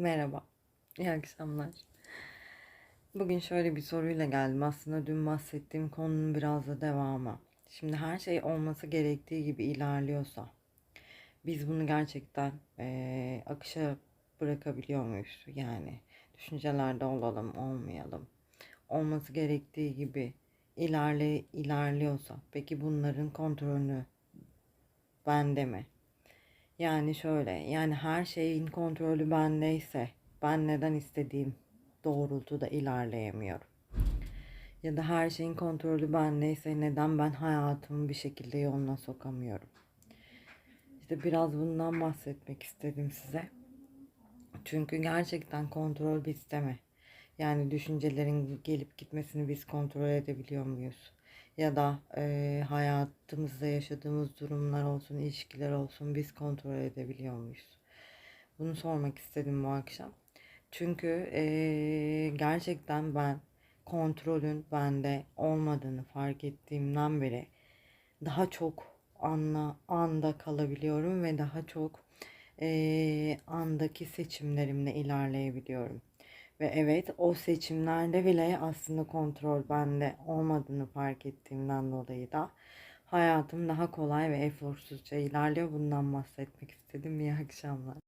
Merhaba, iyi akşamlar. Bugün şöyle bir soruyla geldim. Aslında dün bahsettiğim konunun biraz da devamı. Şimdi her şey olması gerektiği gibi ilerliyorsa, biz bunu gerçekten eee, akışa bırakabiliyor muyuz? Yani düşüncelerde olalım, olmayalım. Olması gerektiği gibi ilerle ilerliyorsa, peki bunların kontrolünü bende mi? Yani şöyle, yani her şeyin kontrolü bendeyse ben neden istediğim doğrultuda ilerleyemiyorum? Ya da her şeyin kontrolü bendeyse neden ben hayatımı bir şekilde yoluna sokamıyorum? İşte biraz bundan bahsetmek istedim size. Çünkü gerçekten kontrol bizde mi? Yani düşüncelerin gelip gitmesini biz kontrol edebiliyor muyuz? Ya da e, hayatımızda yaşadığımız durumlar olsun, ilişkiler olsun biz kontrol edebiliyor muyuz? Bunu sormak istedim bu akşam. Çünkü e, gerçekten ben kontrolün bende olmadığını fark ettiğimden beri daha çok anla, anda kalabiliyorum ve daha çok e, andaki seçimlerimle ilerleyebiliyorum. Ve evet o seçimlerde bile aslında kontrol bende olmadığını fark ettiğimden dolayı da hayatım daha kolay ve eforsuzca ilerliyor. Bundan bahsetmek istedim. İyi akşamlar.